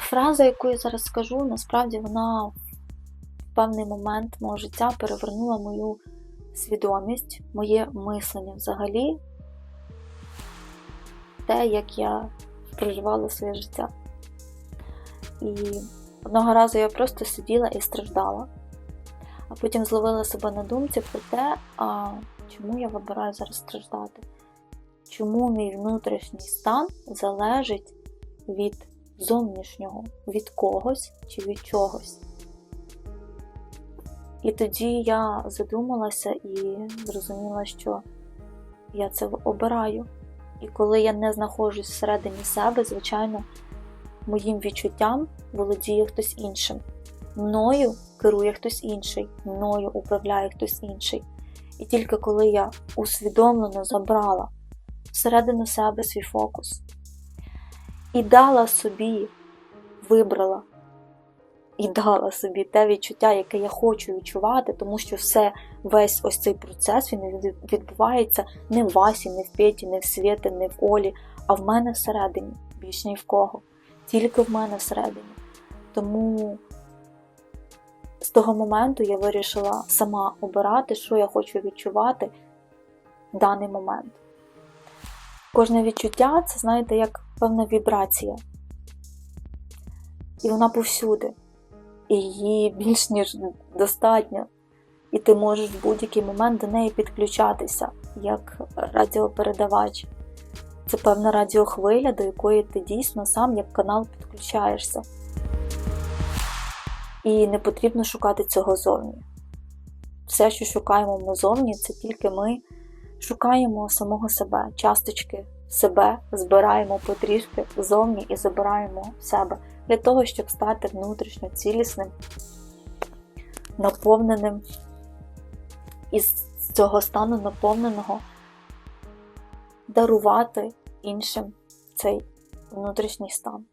Фраза, яку я зараз скажу, насправді вона в певний момент мого життя перевернула мою свідомість, моє мислення взагалі, те, як я проживала своє життя. І одного разу я просто сиділа і страждала, а потім зловила себе на думці про те, а чому я вибираю зараз страждати, чому мій внутрішній стан залежить від зовнішнього, від когось чи від чогось. І тоді я задумалася і зрозуміла, що я це обираю. І коли я не знаходжусь всередині себе, звичайно, моїм відчуттям володіє хтось іншим. Мною керує хтось інший, мною управляє хтось інший. І тільки коли я усвідомлено забрала всередину себе свій фокус і дала собі, вибрала і дала собі те відчуття, яке я хочу відчувати, тому що все, весь ось цей процес він відбувається не в Васі, не в Петі, не в Світі, не в Олі, а в мене всередині, більш ні в кого. Тільки в мене всередині. Тому з того моменту я вирішила сама обирати, що я хочу відчувати в даний момент. Кожне відчуття це, знаєте, як певна вібрація. І вона повсюди. І її більш ніж достатньо. І ти можеш в будь-який момент до неї підключатися, як радіопередавач. Це певна радіохвиля, до якої ти дійсно сам як канал підключаєшся. І не потрібно шукати цього зовні. Все, що шукаємо ми зовні, це тільки ми шукаємо самого себе, часточки себе збираємо потрішки зовні і забираємо в себе для того, щоб стати внутрішньо цілісним, наповненим із цього стану наповненого дарувати іншим цей внутрішній стан.